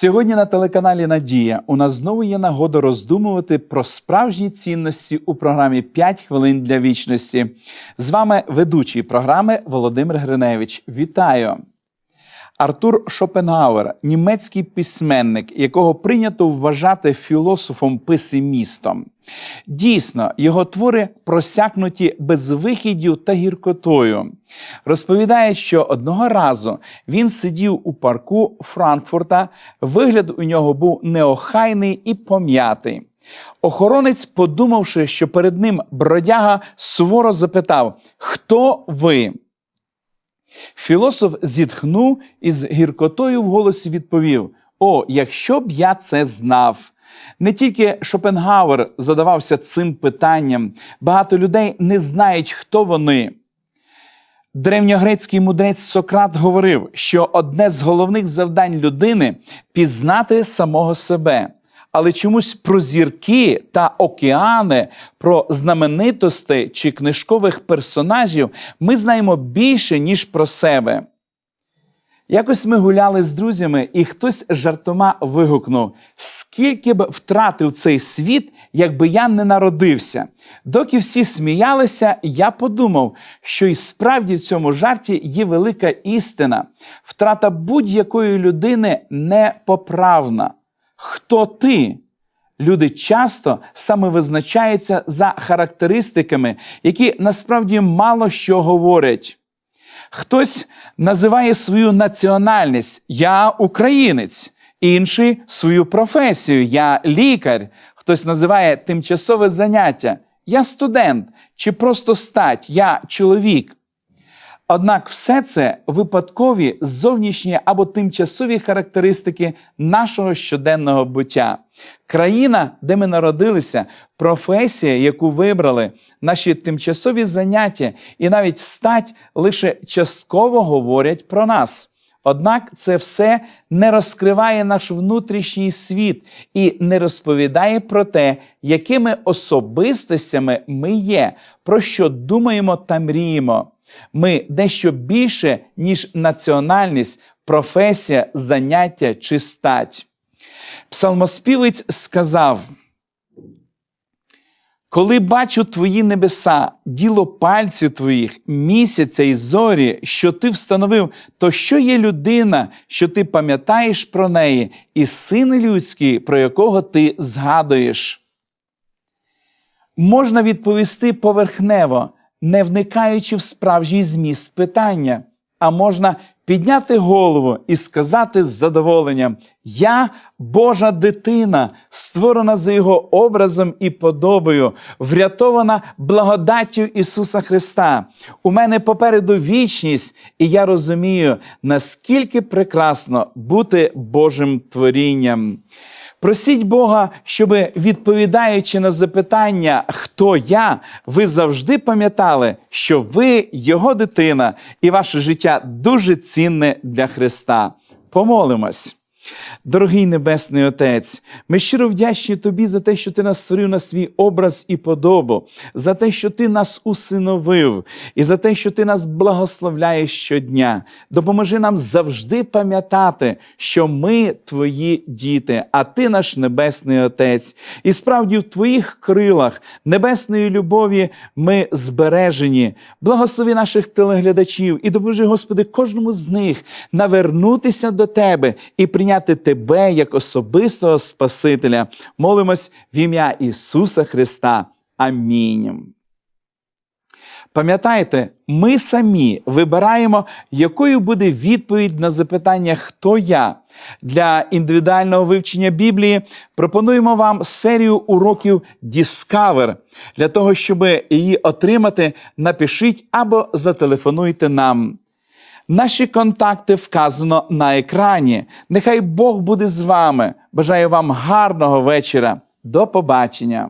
Сьогодні на телеканалі Надія у нас знову є нагода роздумувати про справжні цінності у програмі «5 хвилин для вічності. З вами ведучий програми Володимир Гриневич. Вітаю! Артур Шопенгауер, німецький письменник, якого прийнято вважати філософом-песимістом. Дійсно, його твори просякнуті безвихіддю та гіркотою. Розповідає, що одного разу він сидів у парку Франкфурта, вигляд у нього був неохайний і пом'ятий. Охоронець, подумавши, що перед ним бродяга суворо запитав: Хто ви? Філософ зітхнув і з гіркотою в голосі відповів: О, якщо б я це знав. Не тільки Шопенгауер задавався цим питанням, багато людей не знають, хто вони. Древньогрецький мудрець Сократ говорив, що одне з головних завдань людини пізнати самого себе. Але чомусь про зірки та океани, про знаменитості чи книжкових персонажів ми знаємо більше, ніж про себе. Якось ми гуляли з друзями, і хтось жартома вигукнув: скільки б втратив цей світ, якби я не народився. Доки всі сміялися, я подумав, що і справді в цьому жарті є велика істина. Втрата будь-якої людини непоправна. Хто ти? Люди часто саме визначаються за характеристиками, які насправді мало що говорять. Хтось називає свою національність Я українець, інший свою професію Я лікар, хтось називає тимчасове заняття Я студент чи просто стать, я чоловік. Однак все це випадкові зовнішні або тимчасові характеристики нашого щоденного буття. Країна, де ми народилися, професія, яку вибрали, наші тимчасові заняття і навіть стать лише частково говорять про нас. Однак це все не розкриває наш внутрішній світ і не розповідає про те, якими особистостями ми є, про що думаємо та мріємо. Ми дещо більше, ніж національність, професія, заняття чи стать. Псалмоспівець сказав: Коли бачу твої небеса, діло пальців твоїх, місяця і зорі, що ти встановив, то що є людина, що ти пам'ятаєш про неї, і син людський, про якого ти згадуєш? Можна відповісти поверхнево не вникаючи в справжній зміст питання, а можна підняти голову і сказати з задоволенням: Я Божа дитина, створена за Його образом і подобою, врятована благодаттю Ісуса Христа. У мене попереду вічність, і я розумію, наскільки прекрасно бути Божим творінням. Просіть Бога, щоб, відповідаючи на запитання, хто я, ви завжди пам'ятали, що ви Його дитина, і ваше життя дуже цінне для Христа. Помолимось. Дорогий Небесний Отець, ми щиро вдячні Тобі за те, що Ти нас створив на свій образ і подобу, за те, що Ти нас усиновив, і за те, що Ти нас благословляєш щодня. Допоможи нам завжди пам'ятати, що ми Твої діти, а Ти наш Небесний Отець. І справді в Твоїх крилах небесної любові ми збережені. Благослови наших телеглядачів і допоможи, Господи, кожному з них навернутися до Тебе і прийняти Тебе як особистого Спасителя. Молимось в ім'я Ісуса Христа. Амінь. Пам'ятайте, ми самі вибираємо, якою буде відповідь на запитання, хто я. Для індивідуального вивчення Біблії пропонуємо вам серію уроків Discover. Для того, щоб її отримати, напишіть або зателефонуйте нам. Наші контакти вказано на екрані. Нехай Бог буде з вами. Бажаю вам гарного вечора. До побачення!